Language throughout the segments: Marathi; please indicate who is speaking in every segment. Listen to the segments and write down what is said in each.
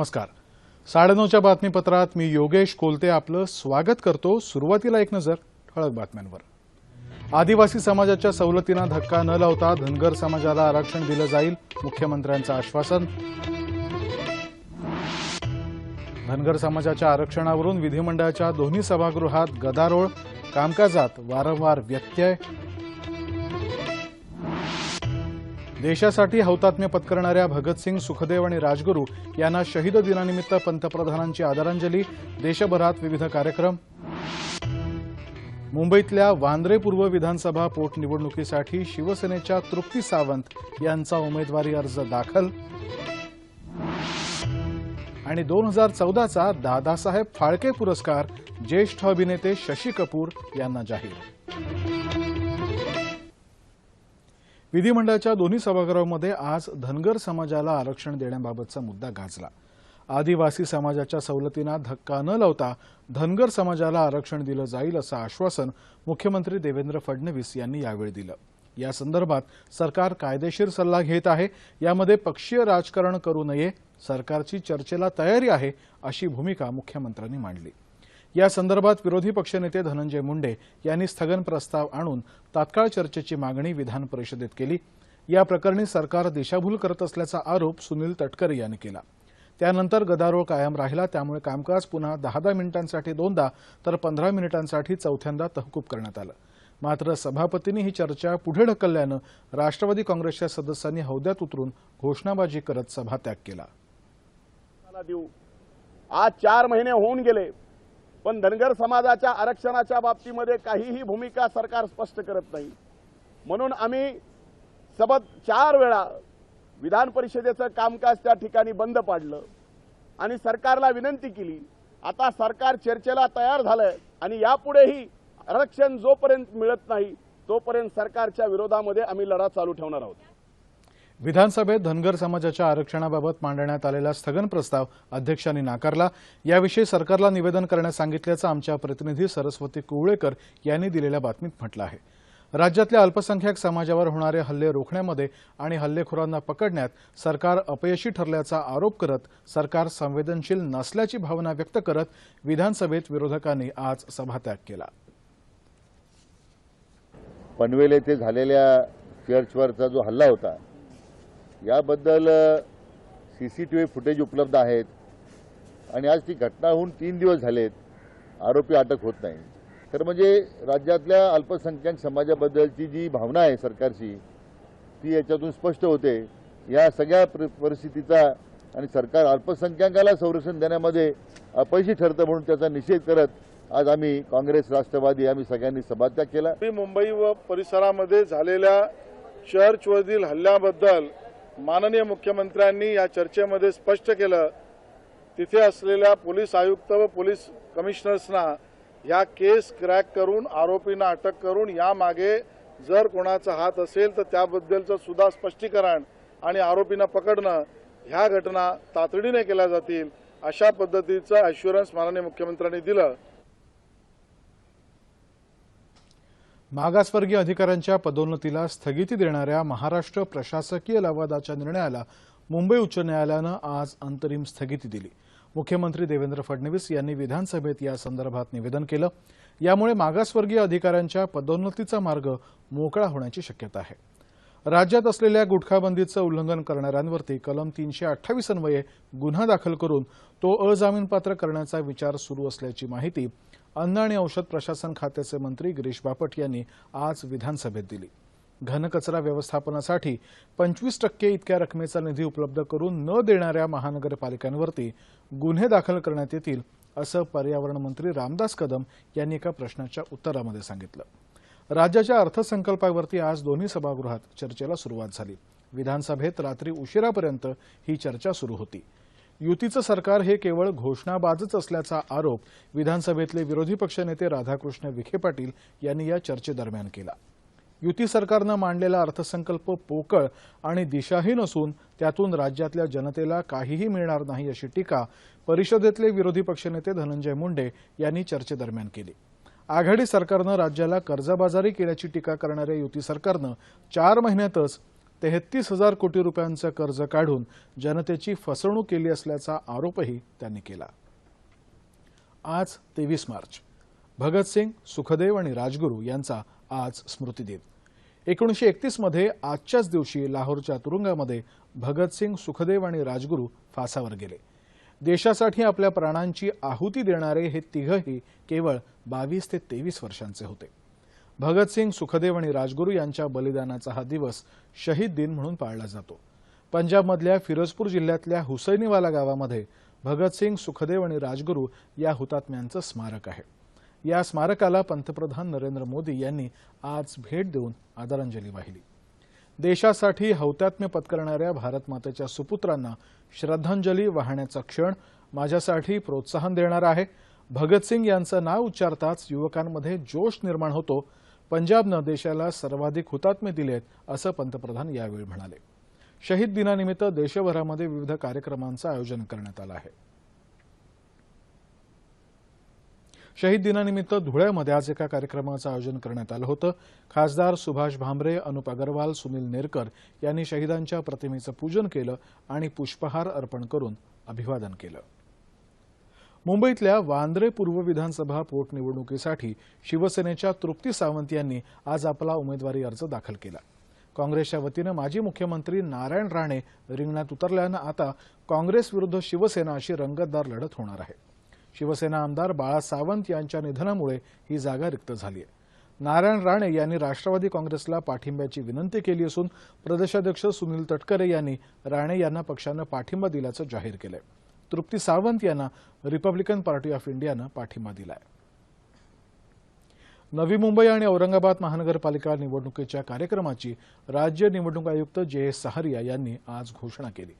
Speaker 1: नमस्कार. साडेनऊच्या बातमीपत्रात मी योगेश कोलते आपलं स्वागत करतो सुरुवातीला एक नजर ठळक बातम्यांवर. आदिवासी समाजाच्या सवलतींना धक्का न लावता धनगर समाजाला आरक्षण दिलं जाईल मुख्यमंत्र्यांचं आश्वासन. धनगर समाजाच्या आरक्षणावरून विधिमंडळाच्या दोन्ही सभागृहात गदारोळ कामकाजात वारंवार व्यत्यय देशासाठी हौतात्म्य पत्करणाऱ्या भगतसिंग सुखदेव आणि राजगुरू यांना शहीद दिनानिमित्त पंतप्रधानांची आदरांजली. देशभरात विविध कार्यक्रम. मुंबईतल्या वांद्रे पूर्व विधानसभा पोटनिवडणुकीसाठी शिवसेनेच्या तृप्ती सावंत यांचा उमेदवारी अर्ज दाखल. आणि दोन हजार चौदाचा दादासाहेब फाळके पुरस्कार ज्येष्ठ अभिनेते शशी कपूर यांना जाहीर. विधिमंडळाच्या दोन्ही सभागृहामध्ये आज धनगर समाजाला आरक्षण देण्याबाबतचा मुद्दा गाजला. आदिवासी समाजाच्या सवलतींना धक्का न लावता धनगर समाजाला आरक्षण दिलं जाईल असं आश्वासन मुख्यमंत्री देवेंद्र फडणवीस यांनी यावेळी दिलं. या संदर्भात सरकार कायदेशीर सल्ला घेत आहे. यामध्ये पक्षीय राजकारण करू नये सरकारची चर्चेला तयारी आहे अशी भूमिका मुख्यमंत्र्यांनी मांडली. या संदर्भात विरोधी पक्षनेते धनंजय मुंडे यांनी स्थगन प्रस्ताव आणून तात्काळ चर्चेची मागणी विधान परिषदेत केली. या प्रकरणी सरकार दिशाभूल करत असल्याचा आरोप सुनील तटकरे यांनी केला. त्यानंतर गदारोळ कायम राहिला त्यामुळे कामकाज पुन्हा दहा दहा मिनिटांसाठी दोनदा तर पंधरा मिनिटांसाठी चौथ्यांदा तहकूब करण्यात आलं. मात्र सभापतींनी ही चर्चा पुढे ढकलल्यानं राष्ट्रवादी काँग्रेसच्या सदस्यांनी हौद्यात उतरून घोषणाबाजी करत सभात्याग केला.
Speaker 2: मला देऊ आज चार महिने होऊन गेले. पण धनगर समाजाच्या आरक्षणाच्या बाबतीमध्ये काहीही भूमिका सरकार स्पष्ट करत नाही. म्हणून आम्ही सबद चार वेळा विधान परिषदेचं कामकाज त्या ठिकाणी बंद पाडलं आणि सरकारला विनंती केली आता सरकार चर्चेला तयार झालंय आणि यापुढेही आरक्षण जोपर्यंत मिळत नाही तोपर्यंत सरकारच्या विरोधामध्ये आम्ही लढा चालू ठेवणार आहोत.
Speaker 1: विधानसभेत धनगर समाजाच्या आरक्षणाबाबत मांडण्यात आलेला स्थगन प्रस्ताव अध्यक्षांनी नाकारला. याविषयी सरकारला निवेदन करण्यास सांगितल्याचं आमच्या प्रतिनिधी सरस्वती कुवळेकर यांनी दिलेल्या बातमीत म्हटलं आहे. राज्यातल्या अल्पसंख्याक समाजावर होणारे हल्ले रोखण्यामध्ये आणि हल्लेखोरांना पकडण्यात सरकार अपयशी ठरल्याचा आरोप करत सरकार संवेदनशील नसल्याची भावना व्यक्त करत विधानसभेत विरोधकांनी आज सभात्याग केला.
Speaker 3: पनवेल येथे झालेल्या चर्चवरचा जो हल्ला होता याबद्दल C C T V footage उपलब्ध आहेत. आणि आज ती घटना होऊन तीन दिवस झालेत. आरोपी अटक होत नाही. तर म्हणजे राज्यातल्या अल्पसंख्याक समाजाबद्दलची जी भावना आहे सरकारची ती याच्यातून स्पष्ट होते. या सगळ्या परिस्थितीचा आणि सरकार अल्पसंख्याकाला संरक्षण देण्यामध्ये अपयशी ठरतं म्हणून त्याचा निषेध करत आज आम्ही काँग्रेस राष्ट्रवादी आम्ही सगळ्यांनी सभात्याग केला.
Speaker 4: मुंबई व परिसरामध्ये झालेल्या चर्चवरील हल्ल्याबद्दल माननीय मुख्यमंत्र्यांनी या चर्चेमध्ये स्पष्ट केलं तिथे असलेल्या पोलीस आयुक्त व पोलीस कमिशनर्सना ह्या केस क्रॅक करून आरोपींना अटक करून यामागे जर कोणाचा हात असेल तर त्याबद्दलचं सुद्धा स्पष्टीकरण आणि आरोपींना पकडणं ह्या घटना तातडीने केल्या जातील अशा पद्धतीचं अश्युरन्स माननीय मुख्यमंत्र्यांनी दिलं.
Speaker 1: मागासवर्गीय अधिकाऱ्यांच्या पदोन्नतीला स्थगिती देणाऱ्या महाराष्ट्र प्रशासकीय लवादाच्या निर्णयाला मुंबई उच्च न्यायालयानं आज अंतरिम स्थगिती दिली. मुख्यमंत्री देवेंद्र फडणवीस यांनी विधानसभेत या संदर्भात निवेदन केलं. यामुळे मागासवर्गीय अधिकाऱ्यांच्या पदोन्नतीचा मार्ग मोकळा होण्याची शक्यता आहे. राज्यात असलेल्या गुटखाबंदीचं उल्लंघन करणाऱ्यांवरती कलम तीनशे अठ्ठावीस अन्वये गुन्हा दाखल करून तो अजामीनपात्र करण्याचा विचार सुरू असल्याची माहिती अन्न आणि औषध प्रशासन खात्याचे मंत्री गिरीश बापट यांनी आज विधानसभेत दिली. घनकचरा व्यवस्थापनासाठी पंचवीस टक्के इतक्या रकमेचा निधी उपलब्ध करून न देणाऱ्या महानगरपालिकांवरती गुन्हे दाखल करण्यात येतील असं पर्यावरण मंत्री रामदास कदम यांनी एका प्रश्नाच्या उत्तरामध्ये सांगितलं. राज्याच्या अर्थसंकल्पावरती आज दोन्ही सभागृहात चर्चेला सुरुवात झाली. विधानसभेत रात्री उशिरापर्यंत ही चर्चा सुरू होती. युतीचं सरकार हे केवळ घोषणाबाजच असल्याचा आरोप विधानसभेतले विरोधी पक्षनेते राधाकृष्ण विखे पाटील यांनी या चर्चेदरम्यान केला. युती सरकारनं मांडलेला अर्थसंकल्प पोकळ आणि दिशाहीन असून त्यातून राज्यातल्या जनतेला काहीही मिळणार नाही अशी टीका परिषदेतले विरोधी पक्षनेते धनंजय मुंडे यांनी चर्चेदरम्यान केली. आघाडी सरकारनं राज्याला कर्जबाजारी केल्याची टीका करणाऱ्या युती सरकारनं चार महिन्यातच तेहतीस हजार कोटी रुपयांचं कर्ज काढून जनतेची फसवणूक केली असल्याचा आरोपही त्यांनी केला. आज तेवीस मार्च. भगतसिंग सुखदेव आणि राजगुरू यांचा आज स्मृतिदिन. एकोणीसशे एकतीसमध्ये आजच्याच दिवशी लाहोरच्या तुरुंगामध्ये भगतसिंग सुखदेव आणि राजगुरू फासावर गेले. देशासाठी आपल्या प्राणांची आहुती देणारे हे तिघही केवळ बावीस ते तेवीस वर्षांचे होते. भगतसिंग सुखदेव आणि राजगुरू यांच्या बलिदानाचा हा दिवस शहीद दिन म्हणून पाळला जातो. पंजाबमधल्या फिरोजपूर जिल्ह्यातल्या हुसैनीवाला गावामध्ये भगतसिंग सुखदेव आणि राजगुरू या हुतात्म्यांचं स्मारक आहे. या स्मारकाला पंतप्रधान नरेंद्र मोदी यांनी आज भेट देऊन आदरांजली वाहिली. देशासाठी हौतात्म्य पत्करणाऱ्या भारतमातेच्या सुपुत्रांना श्रद्धांजली वाहण्याचा क्षण माझ्यासाठी प्रोत्साहन देणारा आहे. भगतसिंग यांचं नाव उच्चारताच युवकांमध्ये जोश निर्माण होतो. पंजाबनं देशाला सर्वाधिक हुतात्मे दिलेत असं पंतप्रधान यावेळी म्हणाले. शहीद दिनानिमित्त देशभरामध्ये विविध कार्यक्रमांचं आयोजन करण्यात आलं आहे. शहीद दिनानिमित्त धुळ्यामध्ये आज एका कार्यक्रमाचं आयोजन करण्यात आलं होतं. खासदार सुभाष भामरे अनुप अगरवाल सुनील नेरकर यांनी शहीदांच्या प्रतिमेचं पूजन केलं आणि पुष्पहार अर्पण करून अभिवादन केलं. मुंबईतल्या वांद्रे पूर्व विधानसभा पोटनिवडणुकीसाठी शिवसेनेच्या तृप्ती सावंत यांनी आज आपला उमेदवारी अर्ज दाखल केला. काँग्रेसच्या वतीनं माजी मुख्यमंत्री नारायण राणे रिंगणात उतरल्यानं आता काँग्रेस विरुद्ध शिवसेना अशी रंगतदार लढत होणार आहे. शिवसेना आमदार बाळा सावंत यांच्या निधनामुळे ही जागा रिक्त झाली आहे नारायण राणे यांनी राष्ट्रवादी काँग्रेसला पाठिंब्याची विनंती केली असून प्रदेशाध्यक्ष सुनील तटकरे यांनी राणे यांना पक्षानं पाठिंबा दिल्याचं जाहीर केलंय. तृप्ती सावंत यांना रिपब्लिकन पार्टी ऑफ इंडियानं पाठिंबा दिलाय. नवी मुंबई आणि औरंगाबाद महानगरपालिका निवडणुकीच्या कार्यक्रमाची राज्य निवडणूक आयुक्त जे एस सहारिया यांनी आज घोषणा केली.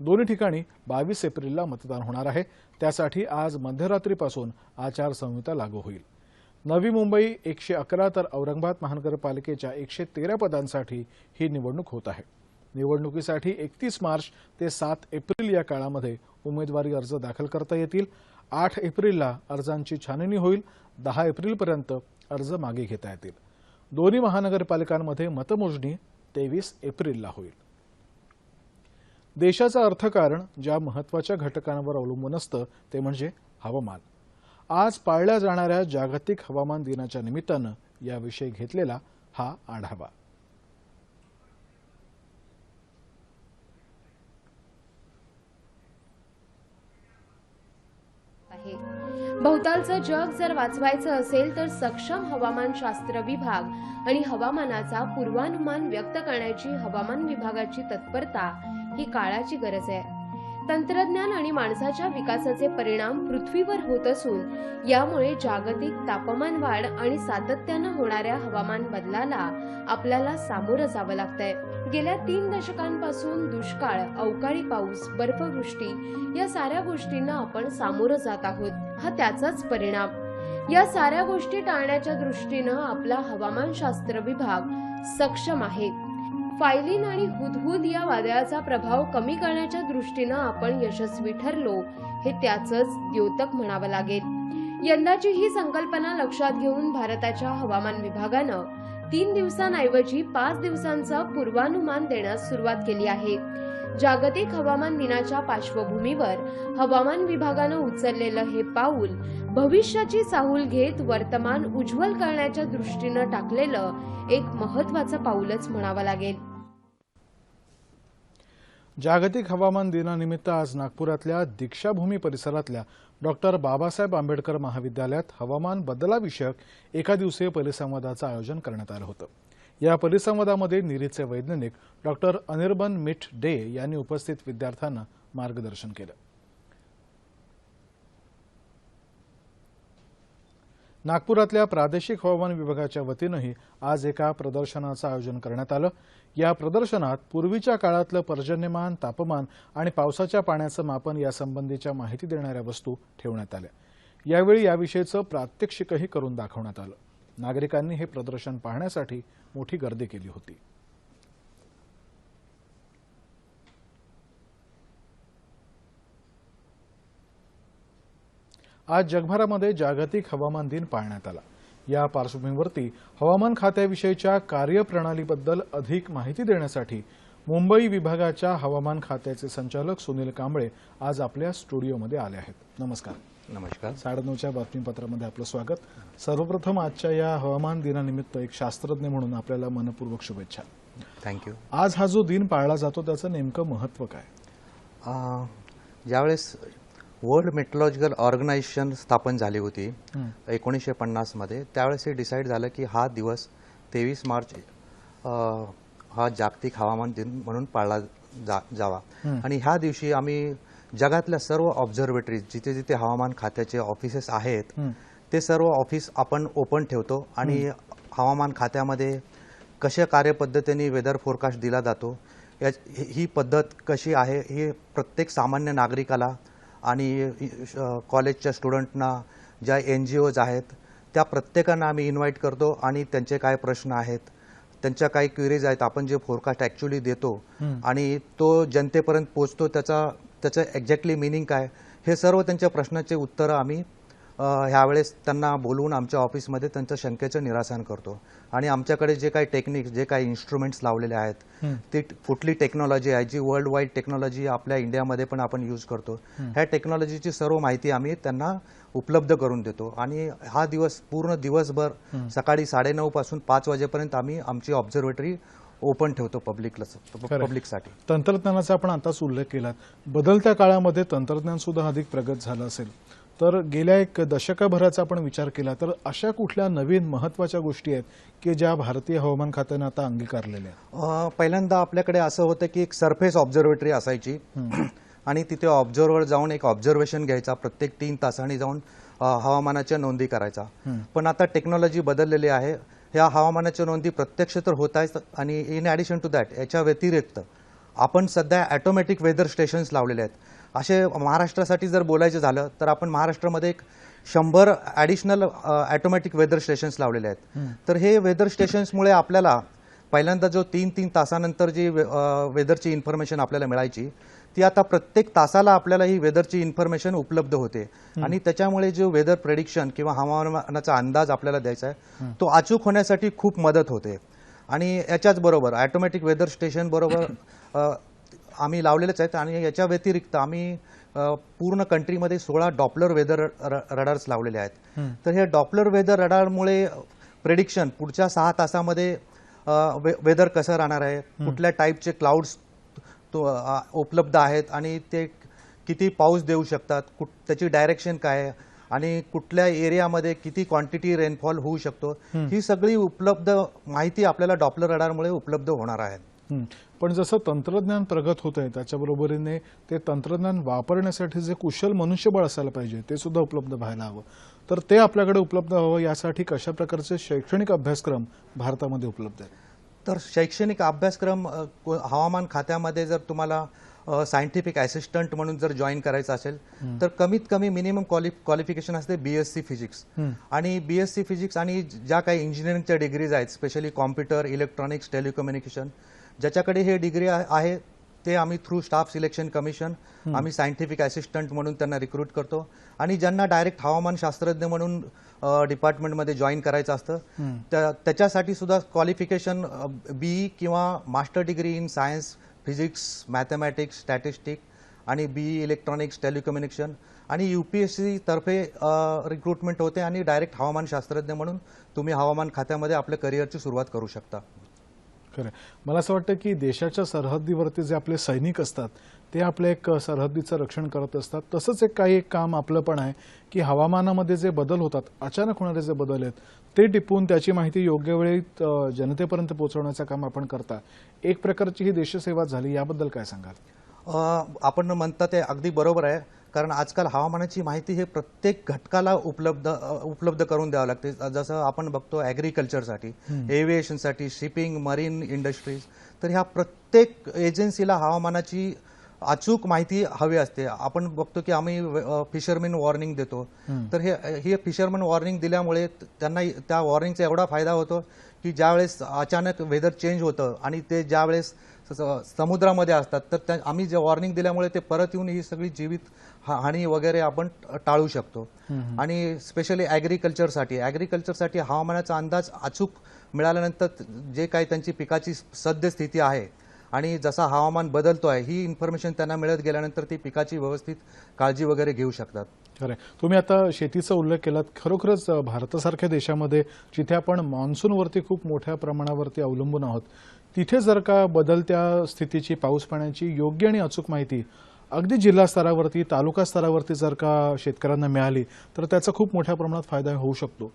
Speaker 1: दोन्ही ठिकाणी बावीस एप्रिलला मतदान होणार आहे. त्यासाठी आज मध्यरात्रीपासून आचारसंहिता लागू होईल. नवी मुंबई एकशे अकरा तर औरंगाबाद महानगरपालिकेच्या एकशे तेरा पदांसाठी ही निवडणूक होत आहे. निवडणुकीसाठी एकतीस मार्च ते सात एप्रिल या काळामध्ये उमेदवारी अर्ज दाखल करता येतील. आठ एप्रिलला अर्जांची छाननी होईल. दहा एप्रिलपर्यंत अर्ज मागे घेता येतील. दोन्ही महानगरपालिकांमध्ये मतमोजणी तेवीस एप्रिलला होईल. देशाचं अर्थकारण ज्या महत्त्वाच्या घटकांवर अवलंबून असतं ते म्हणजे हवामान. आज पाळल्या जाणाऱ्या जागतिक हवामान दिनाच्या निमित्तानं याविषयी घेतलेला हा आढावा.
Speaker 5: आहे. भोवतालचं जग जर वाचवायचं असेल तर सक्षम हवामानशास्त्र विभाग आणि हवामानाचा पूर्वानुमान व्यक्त करण्याची हवामान विभागाची तत्परता ही काळाची गरज आहे. तंत्रज्ञान आणि माणसाच्या विकासाचे परिणाम पृथ्वीवर होत असून यामुळे जागतिक तापमान वाढ आणि सातत्यानं होणाऱ्या हवामान बदलाला आपल्याला सामोरं जावं लागतंय. गेल्या तीन दशकांपासून दुष्काळ अवकाळी पाऊस बर्फवृष्टी या साऱ्या गोष्टींना आपण सामोरं जात आहोत. हा त्याचाच परिणाम. या साऱ्या गोष्टी टाळण्याच्या दृष्टीनं आपला हवामानशास्त्र विभाग सक्षम आहे. फायलिन आणि हुदहुद या वादळाचा प्रभाव कमी करण्याच्या दृष्टीनं आपण यशस्वी ठरलो हे त्याचंच द्योतक म्हणावं लागेल. यंदाची ही संकल्पना लक्षात घेऊन भारताच्या हवामान विभागानं तीन दिवसांऐवजी पाच दिवसांचा पूर्वानुमान देण्यास सुरुवात केली आहे. जागतिक हवामान दिनाच्या पार्श्वभूमीवर हवामान विभागानं उचललेलं हे पाऊल भविष्याची साहूल घेत वर्तमान उज्ज्वल करण्याच्या दृष्टीनं टाकलेलं एक महत्वाचं पाऊलच म्हणावं लागेल.
Speaker 1: जागतिक हवामान दिनानिमित्त आज नागपुरातल्या दीक्षाभूमी परिसरातल्या डॉक्टर बाबासाहेब आंबेडकर महाविद्यालयात हवामान बदलाविषयक एका दिवसीय परिसंवादाचं आयोजन करण्यात आलं होतं. या परिसंवादामध्ये निरीचे वैज्ञानिक डॉक्टर अनिर्बन मिठ डे यांनी उपस्थित विद्यार्थ्यांना मार्गदर्शन केलं. नागपुरातल्या प्रादेशिक हवामान विभागाच्या वतीनंही आज एका प्रदर्शनाचं आयोजन करण्यात आलं. या प्रदर्शनात पूर्वीच्या काळातलं पर्जन्यमान तापमान आणि पावसाच्या पाण्याचं मापन यासंबंधीच्या माहिती देणाऱ्या वस्तू ठेवण्यात आल्या. यावेळी याविषयीचं प्रात्यक्षिकही करून दाखवण्यात आलं. नागरिकांनी हे प्रदर्शन पाहण्यासाठी मोठी गर्दी केली होती. आज जगभरामध्ये जागतिक हवामान दिन पाळण्यात आला. या पार्श्वभूमीवरती हवामान खात्याविषयीच्या कार्यप्रणालीबद्दल अधिक माहिती देण्यासाठी मुंबई विभागाच्या हवामान खात्याचे संचालक सुनील कांबळे आज आपल्या स्टुडिओमध्ये आले आहेत. नमस्कार.
Speaker 6: नमस्कार.
Speaker 1: साडेनऊच्या बातमीपत्रामध्ये आपलं स्वागत. सर्वप्रथम आजच्या या हवामान दिनानिमित्त एक शास्त्रज्ञ म्हणून आपल्याला मनपूर्वक शुभेच्छा.
Speaker 6: थँक्यू
Speaker 1: आज हा जो दिन पाळला जातो त्याचं नेमकं महत्त्व काय?
Speaker 6: ज्यावेळेस वर्ल्ड मेट्रोलॉजिकल ऑर्गनायझेशन स्थापन झाली होती एकोणीसशे पन्नासमध्ये त्यावेळेस हे डिसाईड झालं की हा दिवस तेवीस मार्च हा जागतिक हवामान दिन म्हणून पाळला जा जावा. आणि ह्या दिवशी आम्ही जगातल्या सर्व ऑब्झर्वेटरीज जिथे जिथे हवामान खात्याचे ऑफिसेस आहेत ते सर्व ऑफिस आपण ओपन ठेवतो आणि हवामान खात्यामध्ये कशा कार्यपद्धतीने वेदर फोरकास्ट दिला जातो या ही पद्धत कशी आहे हे प्रत्येक सामान्य नागरिकाला आणि कॉलेजच्या स्टुडंटना ज्या एन जी ओज आहेत त्या प्रत्येकांना आम्ही इन्व्हाइट करतो आणि त्यांचे काय प्रश्न आहेत त्यांच्या काही क्वेरीज आहेत आपण जे फोरकास्ट ॲक्च्युली देतो आणि तो जनतेपर्यंत पोचतो त्याचा त्याचं एक्झॅक्टली मिनिंग काय हे सर्व त्यांच्या प्रश्नाचे उत्तरं आम्ही ह्यावेळेस त्यांना बोलवून आमच्या ऑफिसमध्ये त्यांच्या शंकेचं निरासन करतो. आणि आमच्याकडे जे काही टेक्निक्स जे काही इन्स्ट्रुमेंट्स लावलेले आहेत ती कुठली टेक्नॉलॉजी आहे जी वर्ल्ड वाईड टेक्नॉलॉजी आपल्या इंडियामध्ये पण आपण यूज करतो. ह्या टेक्नॉलॉजीची सर्व माहिती आम्ही त्यांना उपलब्ध करून देतो. आणि हा दिवस पूर्ण दिवसभर सकाळी साडेनऊ पासून पाच वाजेपर्यंत आम्ही आमची ऑब्झर्वेटरी ओपन ठेवतो पब्लिकला. पब्लिकसाठी
Speaker 1: तंत्रज्ञानाचा आपण आताच उल्लेख केलात. बदलत्या काळामध्ये तंत्रज्ञान सुद्धा अधिक प्रगत झालं असेल. तर गेल्या एक दशकभराचा आपण विचार केला तर अशा कुठल्या नवीन महत्त्वाच्या गोष्टी आहेत की ज्या भारतीय हवामान खात्यानं आता अंगीकारलेल्या
Speaker 6: पहिल्यांदा आपल्याकडे असं होतं की एक सरफेस ऑब्झर्वेटरी असायची. आणि तिथे ऑब्झर्वर जाऊन एक ऑब्झर्वेशन घ्यायचा प्रत्येक तीन तासांनी जाऊन हवामानाच्या नोंदी करायचा. पण आता टेक्नॉलॉजी बदललेली आहे. ह्या हवामानाच्या नोंदी प्रत्यक्ष तर होत आहेत आणि इन ॲडिशन टू दॅट याच्या व्यतिरिक्त आपण सध्या ॲटोमॅटिक वेदर स्टेशन्स लावलेले आहेत. असे महाराष्ट्रासाठी जर बोलायचं झालं तर आपण महाराष्ट्रामध्ये एक शंभर ॲडिशनल ॲटोमॅटिक वेदर स्टेशन्स लावलेले आहेत. तर हे वेदर स्टेशन्समुळे आपल्याला पहिल्यांदा जो तीन तीन तासानंतर जी वे- वेदरची इन्फॉर्मेशन आपल्याला मिळायची ती आता प्रत्येक तासाला आपल्याला ही वेदरची इन्फॉर्मेशन उपलब्ध होते. आणि त्याच्यामुळे जो वेदर प्रेडिक्शन किंवा हवामानाचा अंदाज आपल्याला द्यायचा आहे तो अचूक होण्यासाठी खूप मदत होते. आणि याच्याच बरोबर ऑटोमॅटिक वेदर स्टेशन बरोबर आम्ही लावलेलेच आहेत आणि याच्या व्यतिरिक्त आम्ही पूर्ण कंट्रीमध्ये सोळा डॉपलर वेदर रडार्स लावलेले आहेत. तर हे डॉपलर वेदर रडारमुळे प्रेडिक्शन पुढच्या सहा तासामध्ये वेदर कसं राहणार आहे? कुठल्या टाईपचे क्लाउड्स उपलब्ध आहेत? आणि ते किती पाऊस देऊ शकतात? कुठ त्याची डायरेक्शन काय आहे? आणि कुठल्या एरियामध्ये किती क्वांटिटी रेनफॉल होऊ शकतो? ही सगळी उपलब्ध माहिती आपल्याला डॉपलर रडारमुळे उपलब्ध होणार आहे.
Speaker 1: पण जसं तंत्रज्ञान प्रगत होत आहे त्याच्याबरोबरीने ते तंत्रज्ञान वापरण्यासाठी जे कुशल मनुष्यबळ असायला पाहिजे ते सुद्धा उपलब्ध व्हायला हवं. तर ते आपल्याकडे उपलब्ध हवं यासाठी कशा प्रकारचे शैक्षणिक अभ्यासक्रम भारतामध्ये उपलब्ध आहेत?
Speaker 6: तर शैक्षणिक अभ्यासक्रम हवामान खात्यामध्ये जर तुम्हाला सायंटिफिक असिस्टंट म्हणून जर जॉईन करायचं असेल तर कमीत कमी मिनिमम क्वालि क्वालिफिकेशन असते बीएससी फिजिक्स आणि बीएससी फिजिक्स आणि ज्या काही इंजिनिअरिंगच्या डिग्रीज आहेत स्पेशली कॉम्प्युटर इलेक्ट्रॉनिक्स टेलिकम्युनिकेशन ज्याच्याकडे हे डिग्री आहे ते आम्ही थ्रू स्टाफ सिलेक्शन कमिशन आम्ही सायंटिफिक असिस्टंट म्हणून त्यांना रिक्रूट करतो. आणि ज्यांना डायरेक्ट हवामान शास्त्रज्ञ म्हणून डिपार्टमेंटमध्ये जॉईन करायचं असतं त्या- त्याच्यासाठी सुद्धा क्वालिफिकेशन बी किंवा master degree in science physics mathematics statistic आणि बी इलेक्ट्रॉनिक्स टेलिकम्युनिकेशन आणि यू पी एस सी तर्फे रिक्रुटमेंट होते आणि डायरेक्ट हवामान शास्त्रज्ञ म्हणून तुम्ही हवामान खात्यामध्ये आपल्या करिअरची सुरुवात करू शकता.
Speaker 1: खरं आहे. मला असं वाटतं की देशाच्या सरहद्दीवरती जे आपले सैनिक असतात ते आपलं एक सरहद्दीचं रक्षण करत असतात. तसंच एक काही एक काम आपलं पण आहे की हवामानामध्ये जे बदल होतात अचानक होणारे जे बदल आहेत ते टिपून त्याची माहिती योग्य वेळी जनतेपर्यंत पोहोचवण्याचं काम आपण करता. एक प्रकारची ही देशसेवा झाली याबद्दल काय सांगाल?
Speaker 6: आपण म्हणता ते अगदी बरोबर आहे. कारण आजकाल हवामानाची माहिती हे प्रत्येक घटकाला उपलब्ध उपलब्ध करून द्यावं लागते. जसं आपण बघतो ॲग्रिकल्चरसाठी एव्हिएशनसाठी शिपिंग मरीन इंडस्ट्रीज तर ह्या प्रत्येक एजन्सीला हवामानाची अचूक माहिती हवी असते. आपण बघतो की आम्ही फिशरमॅन वॉर्निंग देतो. तर हे हे फिशरमॅन वॉर्निंग दिल्यामुळे त्यांना त्या वॉर्निंगचा एवढा फायदा होतो की ज्यावेळेस अचानक वेदर चेंज होतं आणि ते ज्यावेळेस समुद्रामध्ये असतात. तर त्या आम्ही जे वॉर्निंग दिल्यामुळे ते परत येऊन ही सगळी जीवित हानी वगैरे आपण टाळू शकतो. आणि स्पेशली ॲग्रिकल्चरसाठी ॲग्रिकल्चरसाठी हवामानाचा अंदाज अचूक मिळाल्यानंतर जे काही त्यांची पिकाची सद्यस्थिती आहे आणि जसा हवामान बदलतो आहे ही इन्फॉर्मेशन त्यांना मिळत गेल्यानंतर ती पिकाची व्यवस्थित काळजी वगैरे घेऊ शकतात.
Speaker 1: खरंय. तुम्ही आता शेतीचा उल्लेख केलात. खरोखरच भारतासारख्या देशामध्ये जिथे आपण मान्सूनवरती खूप मोठ्या प्रमाणावरती अवलंबून आहोत तिथे जर का बदलत्या स्थितीची पाऊस पाण्याची योग्य आणि अचूक माहिती अगदी जिल्हा स्तरावरती तालुका स्तरावरती जर का शेतकऱ्यांना मिळाली तर त्याचा खूप मोठ्या प्रमाणात फायदा होऊ शकतो.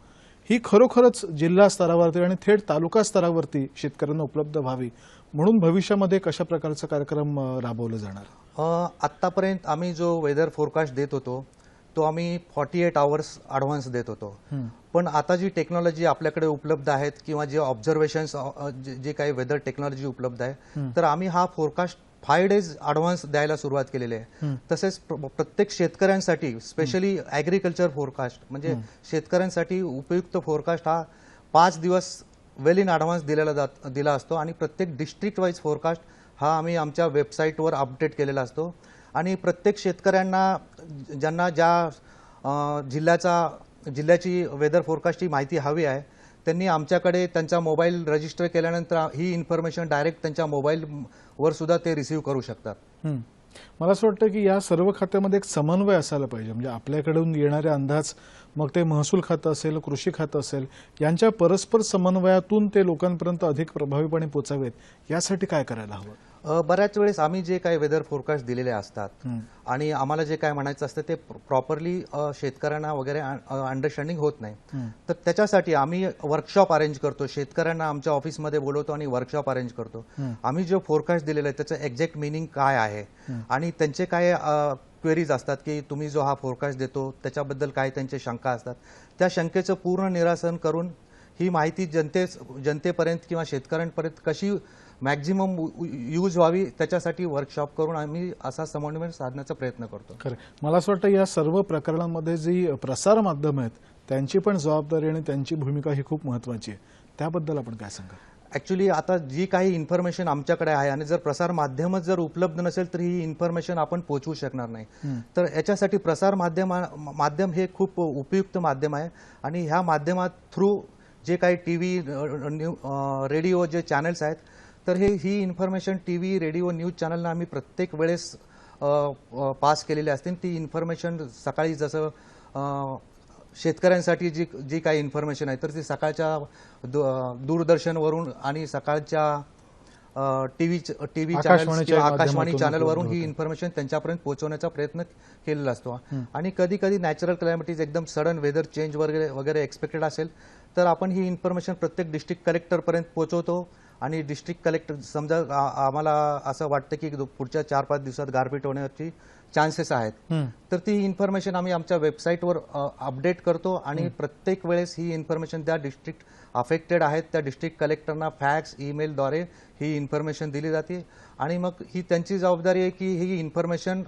Speaker 1: ही खरोखरच जिल्हा स्तरावरती आणि थेट तालुका स्तरावरती शेतकऱ्यांना उपलब्ध व्हावी म्हणून भविष्यामध्ये कशा प्रकारचा कार्यक्रम राबवला जाणार?
Speaker 6: आत्तापर्यंत आम्ही जो वेदर फोरकास्ट देत होतो तो आम्ही फॉर्टी एट आवर्स ॲडव्हान्स देत होतो. पण आता जी टेक्नॉलॉजी आपल्याकडे उपलब्ध आहेत किंवा जे ऑब्झर्वेशन्स जे काही वेदर टेक्नॉलॉजी उपलब्ध आहे तर आम्ही हा फोरकास्ट फाय डेज ॲडव्हान्स द्यायला सुरुवात केलेली आहे. तसेच प्र- प्रत्येक शेतकऱ्यांसाठी स्पेशली ॲग्रिकल्चर फोरकास्ट म्हणजे शेतकऱ्यांसाठी उपयुक्त फोरकास्ट हा पाच दिवस वेल इन ॲडव्हान्स दिलेला जात दिला असतो. आणि प्रत्येक डिस्ट्रिक्ट वाईज फोरकास्ट हा आम्ही आमच्या वेबसाईटवर अपडेट केलेला असतो. आणि प्रत्येक शेतकऱ्यांना ज्यांना ज्या जिल्ह्याचा जिल्ह्याची वेदर फोरकास्टची माहिती हवी आहे त्यांनी आमच्याकडे त्यांचा मोबाईल रजिस्टर केल्यानंतर ही इन्फॉर्मेशन डायरेक्ट त्यांच्या मोबाईलवर सुद्धा ते रिसीव्ह करू शकतात.
Speaker 1: मला असं वाटतं की या सर्व खात्यामध्ये एक समन्वय असायला पाहिजे. म्हणजे आपल्याकडून येणारे अंदाज मग ते महसूल खातं असेल कृषी खातं असेल यांच्या परस्पर समन्वयातून ते लोकांपर्यंत अधिक प्रभावीपणे पोचावेत यासाठी काय करायला हवं?
Speaker 6: बऱ्याच वेळेस आम्ही जे काही वेदर फोरकास्ट दिलेले असतात. आणि आम्हाला जे काय म्हणायचं असतं ते प्रॉपरली शेतकऱ्यांना वगैरे अंडरस्टँडिंग होत नाही. तर त्याच्यासाठी आम्ही वर्कशॉप अरेंज करतो शेतकऱ्यांना आमच्या ऑफिसमध्ये बोलवतो आणि वर्कशॉप अरेंज करतो. आम्ही जो फोरकास्ट दिलेला आहे त्याचं एक्झॅक्ट मिनिंग काय आहे आणि त्यांचे काय क्वेरीज असतात की तुम्ही जो हा फोरकास्ट देतो त्याच्याबद्दल काय त्यांचे शंका असतात. त्या शंकेचं पूर्ण निरासन करून ही माहिती जनते जनतेपर्यंत किंवा शेतकऱ्यांपर्यंत कशी मॅक्झिमम यूज व्हावी त्याच्यासाठी वर्कशॉप करून आम्ही असा समन्वय साधण्याचा प्रयत्न करतो.
Speaker 1: खरं मला असं वाटतं या सर्व प्रकरणांमध्ये जी प्रसार माध्यम आहेत त्यांची पण जबाबदारी आणि त्यांची भूमिका ही खूप महत्वाची आहे. त्याबद्दल आपण काय सांगा
Speaker 6: ऍक्च्युली आता जी काही इन्फॉर्मेशन आमच्याकडे आहे आणि जर प्रसार माध्यमच जर उपलब्ध नसेल तर ही इन्फॉर्मेशन आपण पोहोचवू शकणार नाही. तर याच्यासाठी प्रसार माध्यम माध्यम हे खूप उपयुक्त माध्यम आहे. आणि ह्या माध्यमात थ्रू जे काही टी व्ही रेडिओ जे चॅनल्स आहेत तर हे ही information T V radio news चॅनलना आम्ही प्रत्येक वेळेस पास केलेली असते ती इन्फॉर्मेशन सकाळी जसं शेतकऱ्यांसाठी जी जी काही इन्फॉर्मेशन आहे तर ती सकाळच्या दू- दूरदर्शनवरून आणि सकाळच्या टीव्ही टीव्ही चॅनल
Speaker 1: आकाशवाणीच्या
Speaker 6: किंवा आकाशवाणी चॅनलवरून ही. इन्फॉर्मेशन त्यांच्यापर्यंत पोहोचवण्याचा प्रयत्न केलेला असतो. आणि कधी कधी नॅचरल क्लायमेटीज एकदम सडन वेदर चेंज वगैरे वगैरे एक्सपेक्टेड असेल तर आपण ही इन्फॉर्मेशन प्रत्येक डिस्ट्रिक्ट कलेक्टरपर्यंत पोहोचवतो. आणि डिस्ट्रिक्ट कलेक्टर समजा आम्हाला असं वाटतं की पुढच्या चार पाच दिवसात गारपीट होण्याची चान्सेस आहेत. तर ती इन्फॉर्मेशन आम्ही आमच्या वेबसाईटवर अपडेट करतो आणि प्रत्येक वेळेस ही इन्फॉर्मेशन त्या डिस्ट्रिक्ट अफेक्टेड आहेत. त्या डिस्ट्रिक्ट कलेक्टरना फॅक्स ईमेलद्वारे ही इन्फॉर्मेशन दिली जाते. आणि मग ही त्यांची जबाबदारी आहे की ही इन्फॉर्मेशन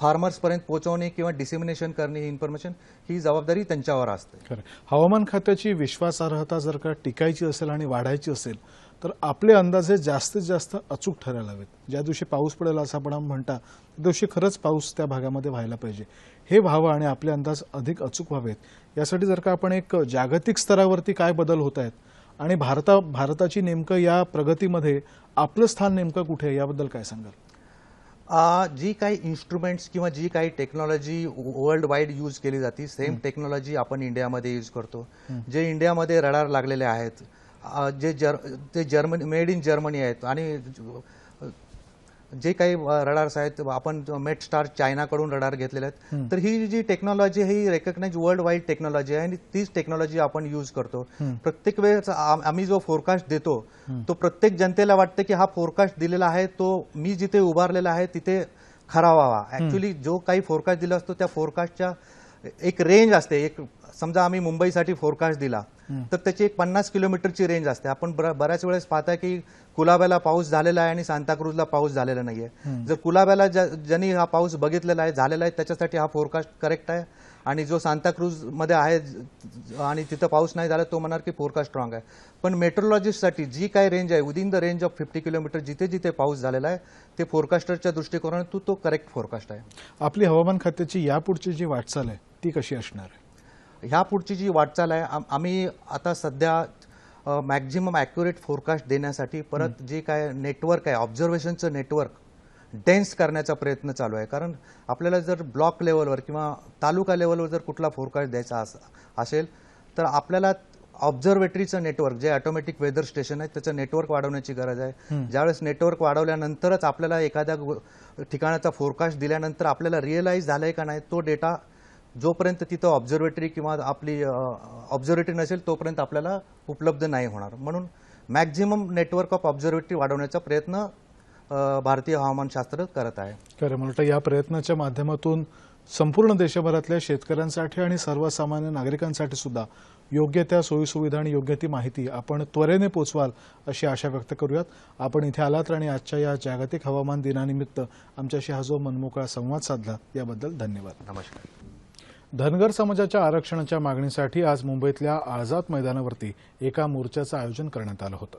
Speaker 6: फार्मर्सपर्यंत पोहोचवणे किंवा डिसिमिनेशन करणे ही इन्फॉर्मेशन ही जबाबदारी त्यांच्यावर असते.
Speaker 1: हवामान खात्याची विश्वासार्हता जर का टिकायची असेल आणि वाढायची असेल तर आपले अंदाजे जास्तीत जास्त अचूक ठरायला हवेत. ज्या दिवशी पाऊस पडेल असं आपण म्हणता त्या दिवशी खरंच पाऊस त्या भागामध्ये व्हायला पाहिजे. हे व्हावं आणि आपले अंदाज अधिक अचूक व्हावेत. यासाठी जर का आपण एक जागतिक स्तरावरती काय बदल होत आहेत आणि भारता भारताची नेमकं या प्रगतीमध्ये आपलं स्थान नेमकं कुठे आहे याबद्दल काय सांगाल?
Speaker 6: आ, जी काही इन्स्ट्रुमेंट्स किंवा जी काही टेक्नॉलॉजी वर्ल्ड वाईड यूज केली जाते सेम टेक्नॉलॉजी आपण इंडियामध्ये यूज करतो. जे इंडियामध्ये रडार लागलेले आहेत जे जर ते जर्मनी मेड इन जर्मनी आहेत. आणि जे काही रडार्स आहेत आपण मेट स्टार चायनाकडून रडार घेतलेले आहेत. तर ही जी टेक्नॉलॉजी ही रेकग्नाइज वर्ल्ड वाईड टेक्नॉलॉजी आहे आणि तीच टेक्नॉलॉजी आपण यूज करतो. प्रत्येक वेळेस आम- आम्ही जो फोरकास्ट देतो तो प्रत्येक जनतेला वाटतं की हा फोरकास्ट दिलेला आहे तो मी जिथे उभारलेला आहे तिथे खरा व्हावा. ऍक्च्युली जो काही फोरकास्ट दिला असतो त्या फोरकास्टच्या एक रेंज असते. एक समजा आम्ही मुंबईसाठी फोरकास्ट दिला तर त्याची एक पन्नास किलोमीटरची रेंज असते. आपण बऱ्याच वेळेस पाहता की कुलाब्याला पाऊस झालेला आहे आणि सांताक्रूजला पाऊस झालेला नाहीये. जर कुलाब्याला ज्या- ज्यांनी हा पाऊस बघितलेला आहे झालेला आहे त्याच्यासाठी हा फोरकास्ट करेक्ट आहे. आणि जो सांताक्रूजमध्ये आहे आणि तिथं पाऊस नाही झाला तो म्हणणार की फोरकास्ट स्ट्रॉंग आहे. पण मेट्रोलॉजिस्टसाठी जी काय रेंज आहे within the range of fifty kilometre जिथे जिथे पाऊस झालेला आहे ते फोरकास्टरच्या दृष्टिकोनातून तो करेक्ट फोरकास्ट आहे.
Speaker 1: आपली हवामान खात्याची यापुढची जी वाटचाल आहे ती कशी असणार आहे?
Speaker 6: ह्या पुढची जी वाटचाल आहे आम- आम्ही आता सध्या मॅक्झिमम ॲक्युरेट फोरकास्ट देण्यासाठी परत जे काय नेटवर्क आहे ऑब्झर्वेशनचं नेटवर्क डेन्स करण्याचा प्रयत्न चालू आहे. कारण आपल्याला जर ब्लॉक लेवलवर किंवा तालुका लेवलवर जर कुठला फोरकास्ट द्यायचा अस- असेल तर आपल्याला ऑब्झर्वेटरीचं नेटवर्क जे ऑटोमॅटिक वेदर स्टेशन आहे त्याचं नेटवर्क वाढवण्याची गरज आहे. ज्यावेळेस नेटवर्क वाढवल्यानंतरच आपल्याला एखाद्या ठिकाणाचा फोरकास्ट दिल्यानंतर आपल्याला रिअलाईज झालंय का नाही तो डेटा जोपर्यंत तिथं ऑब्झर्वेटरी किंवा आपली ऑब्झर्वेटरी नसेल तोपर्यंत आपल्याला उपलब्ध नाही होणार. म्हणून मॅक्झिमम नेटवर्क ऑफ ऑब्झर्वेटरी वाढवण्याचा प्रयत्न भारतीय हवामानशास्त्र करत आहे.
Speaker 1: खरं वाटतं या प्रयत्नाच्या माध्यमातून संपूर्ण देशभरातल्या शेतकऱ्यांसाठी आणि सर्वसामान्य नागरिकांसाठी सुद्धा योग्य त्या सोयीसुविधा आणि योग्य ती माहिती आपण त्वरेने पोचवाल अशी आशा व्यक्त करूयात. आपण इथे आलात आणि आजच्या या जागतिक हवामान दिनानिमित्त आमच्याशी हा जो मनमोकळा संवाद साधला याबद्दल धन्यवाद.
Speaker 6: नमस्कार.
Speaker 1: धनगर समाजाच्या आरक्षणाच्या मागणीसाठी आज मुंबईतल्या आझाद मैदानावरती एका मोर्चाचं आयोजन करण्यात आलं होतं.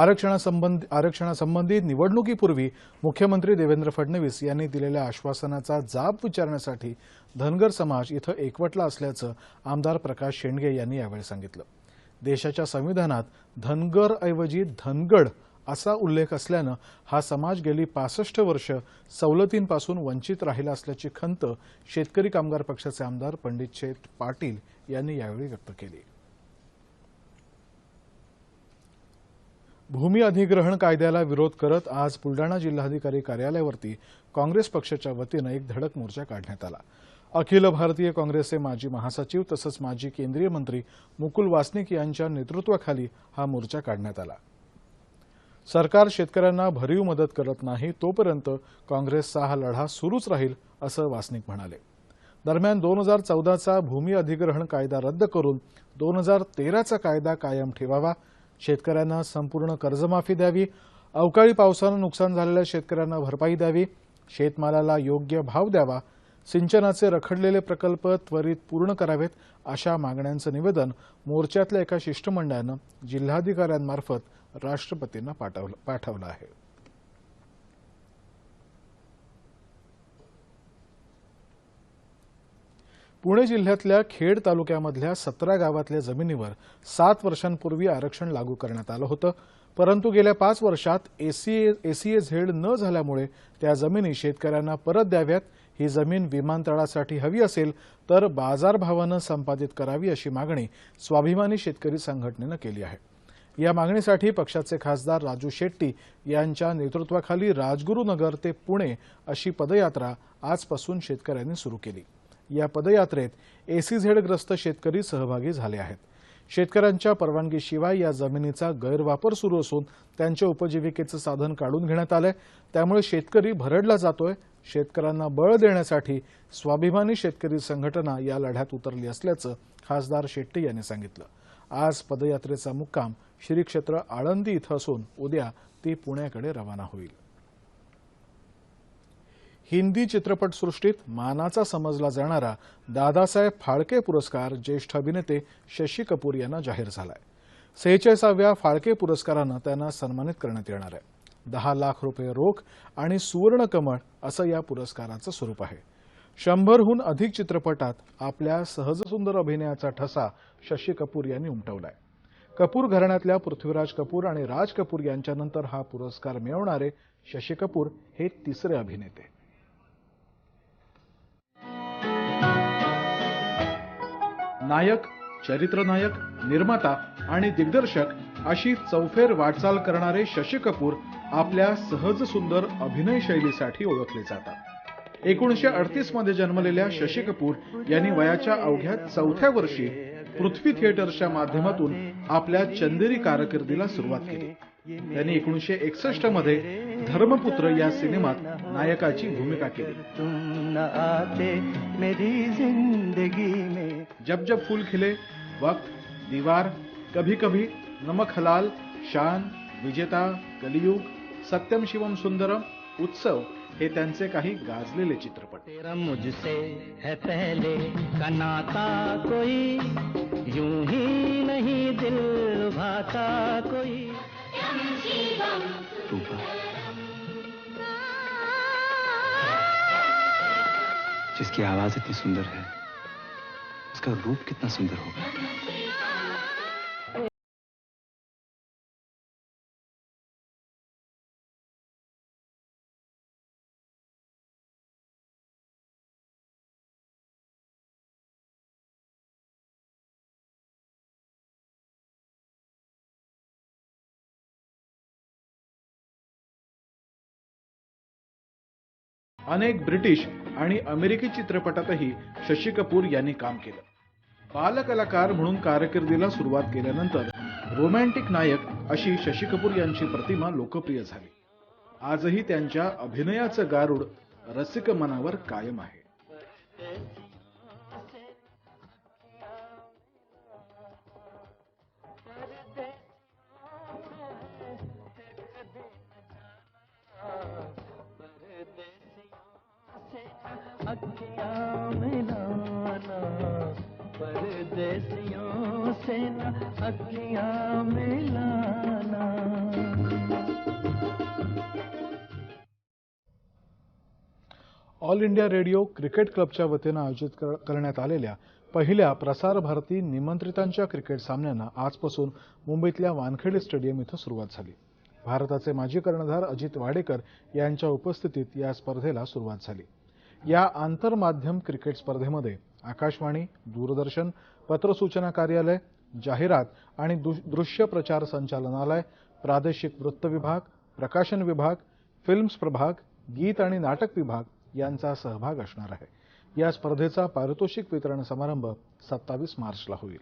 Speaker 1: आरक्षणासंबंध आरक्षणासंबंधी निवडणुकीपूर्वी मुख्यमंत्री देवेंद्र फडणवीस यांनी दिलेल्या आश्वासनाचा जाब विचारण्यासाठी धनगर समाज इथं एकवटला असल्याचं आमदार प्रकाश शेंडगे यांनी यावेळी सांगितलं. देशाच्या संविधानात धनगर ऐवजी धनगड असा उल्लेख असल्यानं हा समाज गेली पासष्ट वर्ष सवलतींपासून वंचित राहिला असल्याची खंत शेतकरी कामगार पक्षाचे आमदार पंडित शेठ पाटील यांनी यावेळी व्यक्त केली. भूमी अधिग्रहण कायद्याला विरोध करत आज बुलडाणा जिल्हाधिकारी कार्यालयावरती काँग्रेस पक्षाच्या वतीनं एक धडक मोर्चा काढण्यात आला. अखिल भारतीय काँग्रेसचे माजी महासचिव तसंच माजी केंद्रीय मंत्री मुकुल वासनिक यांच्या नेतृत्वाखाली हा मोर्चा काढण्यात आला. सरकार शेतकऱ्यांना भरीव मदत करत नाही तोपर्यंत काँग्रेसचा हा लढा सुरूच राहील असं वासनिक म्हणाले. दरम्यान दोन हजार चौदाचा भूमी अधिग्रहण कायदा रद्द करून दोन हजार तेराचा कायदा कायम ठेवावा शेतकऱ्यांना संपूर्ण कर्जमाफी द्यावी अवकाळी पावसानं नुकसान झालेल्या शेतकऱ्यांना भरपाई द्यावी शेतमालाला योग्य भाव द्यावा सिंचनाचे रखडलेले प्रकल्प त्वरित पूर्ण करावेत अशा मागण्यांचं निवेदन मोर्चातल्या एका शिष्टमंडळानं जिल्हाधिकाऱ्यांमार्फत राष्ट्रपतींना पाठवलं आहे. पुणे जिल्ह्यातल्या खेड तालुक्यामधल्या सतरा गावातल्या जमिनीवर सात वर्षांपूर्वी आरक्षण लागू करण्यात आलं होतं. परंतु गेल्या पाच वर्षात एसीए झेड न झाल्यामुळे त्या जमिनी शेतकऱ्यांना परत द्याव्यात ही जमीन विमानतळासाठी हवी असेल तर बाजारभावानं संपादित करावी अशी मागणी स्वाभिमानी शेतकरी संघटनेनं केली आहे. या मागणीसाठी पक्षाचे खासदार राजू शेट्टी यांच्या नेतृत्वाखाली राजगुरुनगर ते पुणे अशी पदयात्रा आजपासून शेतकऱ्यांनी सुरू केली. या पदयात्रेत एसीझेडग्रस्त शेतकरी सहभागी झाले आहेत. शेतकऱ्यांच्या परवानगीशिवाय या जमिनीचा गैरवापर सुरू असून त्यांच्या उपजीविकेचं साधन काढून घेण्यात आलंय. त्यामुळे शेतकरी भरडला जातोय शेतकऱ्यांना बळ देण्यासाठी स्वाभिमानी शेतकरी संघटना या लढ्यात उतरली असल्याचं खासदार शेट्टी यांनी सांगितलं. आज पदयात्रेचा मुक्काम श्री क्षेत्र आळंदी इथं असून उद्या ती पुण्याकडे रवाना होईल. हिंदी चित्रपटसृष्टीत मानाचा समजला जाणारा दादासाहेब फाळके पुरस्कार ज्येष्ठ अभिनेते शशी कपूर यांना जाहीर झालाय. सेहेचाळीसाव्या फाळके पुरस्कारानं त्यांना सन्मानित करण्यात येणार आहे. दहा लाख रुपये रोख आणि सुवर्णकमळ असं या पुरस्काराचं स्वरूप आहे. शंभरहून अधिक चित्रपटात आपल्या सहजसुंदर अभिनयाचा ठसा शशी कपूर यांनी उमटवलाय. कपूर घराण्यातल्या पृथ्वीराज कपूर आणि राज कपूर यांच्यानंतर हा पुरस्कार मिळवणारे शशी कपूर हे तिसरे अभिनेते. नायक चरित्रनायक निर्माता आणि दिग्दर्शक अशी चौफेर वाटचाल करणारे शशी कपूर आपल्या सहज सुंदर अभिनय शैलीसाठी ओळखले जातात. एकोणीशे अडतीसमध्ये जन्मलेल्या शशी कपूर यांनी वयाच्या अवघ्या चौथ्या वर्षी पृथ्वी थिएटरच्या माध्यमातून आपल्या चंदेरी कारकिर्दीला सुरुवात केली. त्यांनी एकोणीशे एकसष्टमध्ये धर्मपुत्र या सिनेमात नायकाची भूमिका केली. जब जब फूल खिले वक्त दीवार कभी कभी नमक हलाल शान विजेता कलियुग सत्यम शिवम सुंदरम उत्सव हे त्यांचे काही गाजलेले चित्रपट.
Speaker 7: तेरा मुझसे है पहले का नाता कोई यूँ ही नहीं दिल भाता कोई।
Speaker 8: जिसकी आवाज़ इतनी सुंदर है उसका रूप कितना सुंदर होगा।
Speaker 1: अनेक ब्रिटिश आणि अमेरिकी चित्रपटातही शशी कपूर यांनी काम केलं. बालकलाकार म्हणून कारकिर्दीला सुरुवात केल्यानंतर रोमॅन्टिक नायक अशी शशी कपूर यांची प्रतिमा लोकप्रिय झाली. आजही त्यांच्या अभिनयाचं गारुड रसिक मनावर कायम आहे.
Speaker 7: परदेसियों अखियां मिलाना।
Speaker 1: ऑल इंडिया रेडिओ क्रिकेट क्लबच्या वतीनं आयोजित करण्यात आलेल्या पहिल्या प्रसार भारती निमंत्रितांच्या क्रिकेट सामन्यांना आजपासून मुंबईतल्या वानखेडे स्टेडियम इथं सुरुवात झाली. भारताचे माजी कर्णधार अजित वाडेकर यांच्या उपस्थितीत या स्पर्धेला सुरुवात झाली. या आंतरमाध्यम क्रिकेट स्पर्धेमध्ये आकाशवाणी दूरदर्शन पत्रसूचना कार्यालय जाहिरात आणि दृश्य प्रचार संचालनालय प्रादेशिक वृत्त विभाग प्रकाशन विभाग फिल्म्स प्रभाग गीत आणि नाटक विभाग यांचा सहभाग असणार आहे. या स्पर्धेचा पारितोषिक वितरण समारंभ सत्तावीस मार्चला होईल.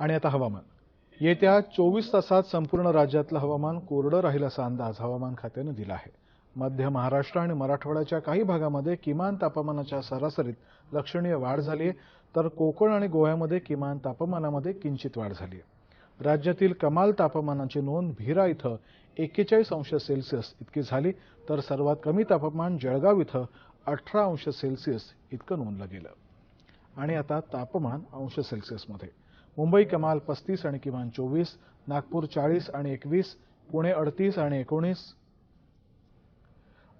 Speaker 1: आणि आता हवामान. येत्या चोवीस तासात संपूर्ण राज्यातलं हवामान कोरडं राहील असा अंदाज हवामान खात्यानं दिला आहे. मध्य महाराष्ट्र आणि मराठवाड्याच्या काही भागामध्ये किमान तापमानाच्या सरासरीत लक्षणीय वाढ झाली आहे तर कोकण आणि गोव्यामध्ये किमान तापमानामध्ये किंचित वाढ झाली आहे राज्यातील कमाल तापमानाची नोंद भिरा इथं एक्केचाळीस अंश सेल्सिअस इतकी झाली तर सर्वात कमी तापमान जळगाव इथं अठरा अंश सेल्सिअस इतकं नोंदलं गेलं. आणि आता तापमान अंश सेल्सिअसमध्ये. मुंबई कमाल पस्तीस आणि किमान चोवीस नागपूर चाळीस आणि एकवीस पुणे अडतीस आणि एकोणीस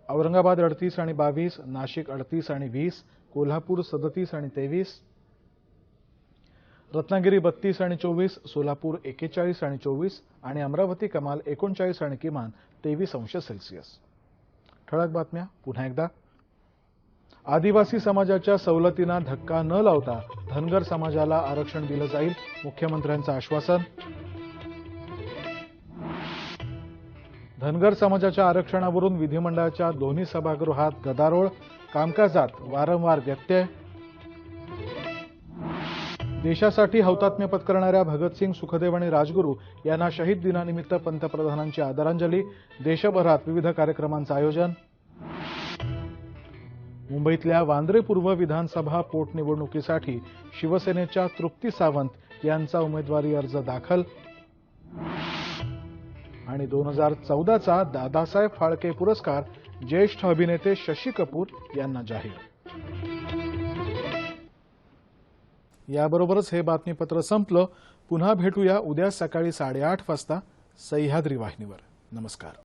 Speaker 1: औरंगाबाद अडतीस आणि बावीस नाशिक अडतीस आणि वीस कोल्हापूर सदतीस आणि तेवीस रत्नागिरी बत्तीस आणि चोवीस सोलापूर एकेचाळीस आणि चोवीस आणि अमरावती कमाल एकोणचाळीस आणि किमान तेवीस अंश सेल्सिअस. ठळक बातम्या पुन्हा एकदा. आदिवासी समाजाच्या सवलतींना धक्का न लावता धनगर समाजाला आरक्षण दिलं जाईल. मुख्यमंत्र्यांचं आश्वासन. धनगर समाजाच्या आरक्षणावरून विधिमंडळाच्या दोन्ही सभागृहात गदारोळ. कामकाजात वारंवार व्यत्यय. देशासाठी हौतात्म्य पत्करणाऱ्या भगतसिंग सुखदेव आणि राजगुरू यांना शहीद दिनानिमित्त पंतप्रधानांची आदरांजली. देशभरात विविध कार्यक्रमांचं आयोजन. मुंबईतल्या वांद्रे पूर्व विधानसभा पोटनिवडणुकीसाठी शिवसेनेच्या तृप्ती सावंत यांचा उमेदवारी अर्ज दाखल. आणि दोन हजार चौदाचा दादासाहेब फाळके पुरस्कार ज्येष्ठ अभिनेते शशी कपूर यांना जाहीर. याबरोबरच हे बातमीपत्र संपलं. पुन्हा भेटूया उद्या सकाळी साडेआठ वाजता सह्याद्री वाहिनीवर. नमस्कार.